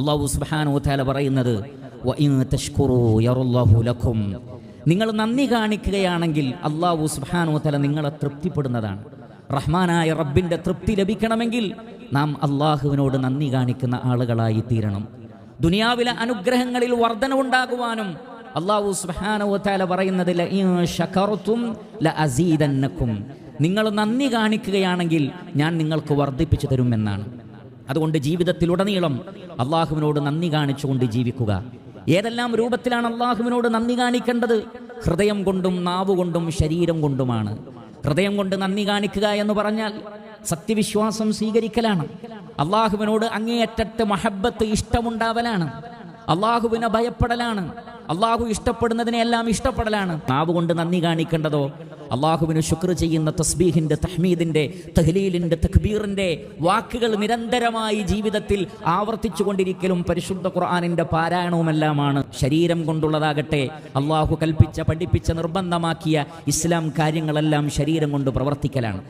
അള്ളാഹു സുബ്ഹാനഹു വതആല പറയുന്നത് "വ ഇൻ തശ്കുറൂ ലക്കും. നിങ്ങൾ നന്ദി കാണിക്കുകയാണെങ്കിൽ അള്ളാഹു സുബ്ഹാനഹു വതആല നിങ്ങളെ തൃപ്തിപ്പെടുന്നതാണ്. റഹ്മാനായ റബ്ബിന്റെ തൃപ്തി ലഭിക്കണമെങ്കിൽ നാം അള്ളാഹുവിനോട് നന്ദി കാണിക്കുന്ന ആളുകളായി തീരണം. ദുനിയാവിലെ അനുഗ്രഹങ്ങളിൽ വർധനവുണ്ടാകുവാനും അള്ളാഹു സുബ്ഹാനഹു വതആല പറയുന്നത് "ലഇൻ ശകർതും ലഅസീദന്നക്കും. നിങ്ങൾ നന്ദി കാണിക്കുകയാണെങ്കിൽ ഞാൻ നിങ്ങൾക്ക് വർദ്ധിപ്പിച്ചു തരുമെന്നാണ്. അതുകൊണ്ട് ജീവിതത്തിലുടനീളം അള്ളാഹുവിനോട് നന്ദി കാണിച്ചുകൊണ്ട് ജീവിക്കുക. ഏതെല്ലാം രൂപത്തിലാണ് അള്ളാഹുവിനോട് നന്ദി കാണിക്കേണ്ടത്? ഹൃദയം കൊണ്ടും നാവ് കൊണ്ടും ശരീരം കൊണ്ടുമാണ്. ഹൃദയം കൊണ്ട് നന്ദി കാണിക്കുക എന്ന് പറഞ്ഞാൽ സത്യവിശ്വാസം സ്വീകരിക്കലാണ്. അള്ളാഹുവിനോട് അങ്ങേയറ്റത്തെ മഹബത്ത് ഇഷ്ടമുണ്ടാവലാണ്. അള്ളാഹുവിനെ ഭയപ്പെടലാണ്. അള്ളാഹു ഇഷ്ടപ്പെടുന്നതിനെല്ലാം ഇഷ്ടപ്പെടലാണ്. നാവ് കൊണ്ട് നന്ദി കാണിക്കേണ്ടതോ? അള്ളാഹുവിന് ശുക്ർ ചെയ്യുന്ന തസ്ബീഹിന്റെ തഹ്മീദിന്റെ തഹ്ലീലിന്റെ തക്ബീറിന്റെ വാക്കുകൾ നിരന്തരമായി ജീവിതത്തിൽ ആവർത്തിച്ചു കൊണ്ടിരിക്കലും പരിശുദ്ധ ഖുർആാനിന്റെ പാരായണവുമെല്ലാമാണ്. ശരീരം കൊണ്ടുള്ളതാകട്ടെ അള്ളാഹു കൽപ്പിച്ച പഠിപ്പിച്ച നിർബന്ധമാക്കിയ ഇസ്ലാം കാര്യങ്ങളെല്ലാം ശരീരം കൊണ്ട് പ്രവർത്തിക്കലാണ്.